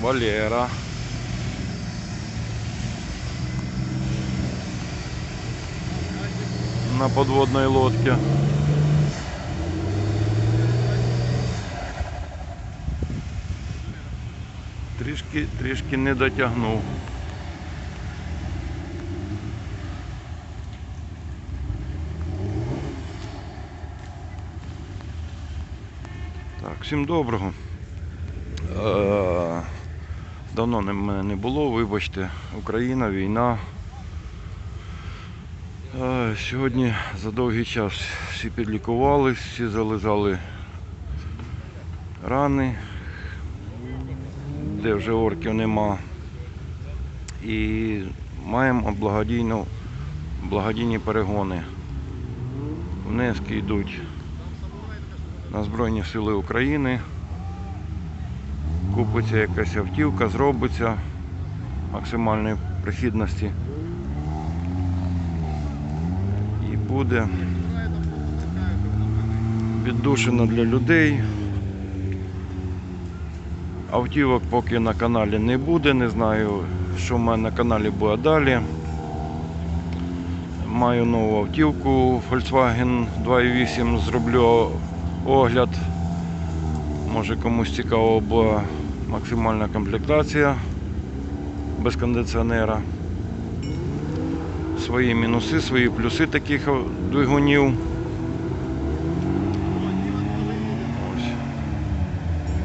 Валера. На подводной лодке. Трішки, трішки не дотягнув. Так, всім доброго. Давно не- мене не було, вибачте, Україна, війна. Е, Сьогодні за довгий час всі підлікувались, всі зализали рани, де вже орків нема. І маємо благодійну, благодійні перегони. Внески йдуть на Збройні Сили України. Купиться якась автівка, зробиться максимальної прихідності. І буде віддушина для людей. Автівок поки на каналі не буде, не знаю, що в мене на каналі буде далі. Маю нову автівку Volkswagen 2.8, зроблю огляд. Може комусь цікаво була максимальна комплектація без кондиціонера. Свої мінуси, свої плюси таких двигунів.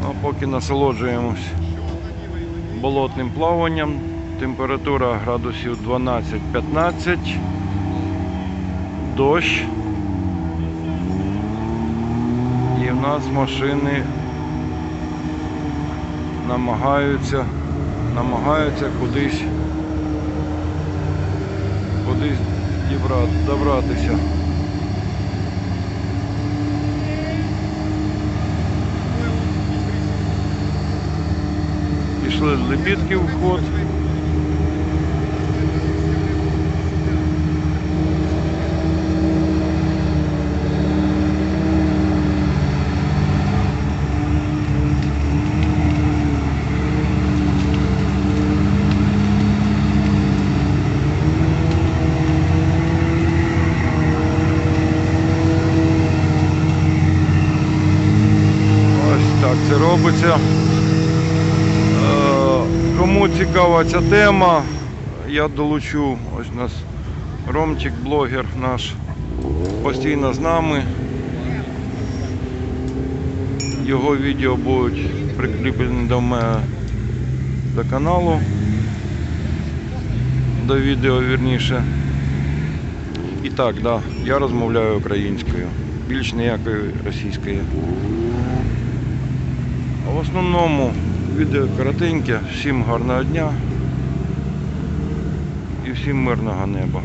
Ну, поки насолоджуємось болотним плаванням. Температура градусів 12-15. Дощ. І в нас машини намагаються, намагаються кудись, кудись добратися. Пішли лебідки в ход. Ось так це робиться. Е, Кому цікава ця тема, я долучу ось у нас Ромчик, блогер наш, постійно з нами. Його відео будуть прикріплені до мене до каналу, до відео вірніше. І так, да, я розмовляю українською, більш ніякої російської. В основному відео коротеньке. Всім гарного дня і всім мирного неба.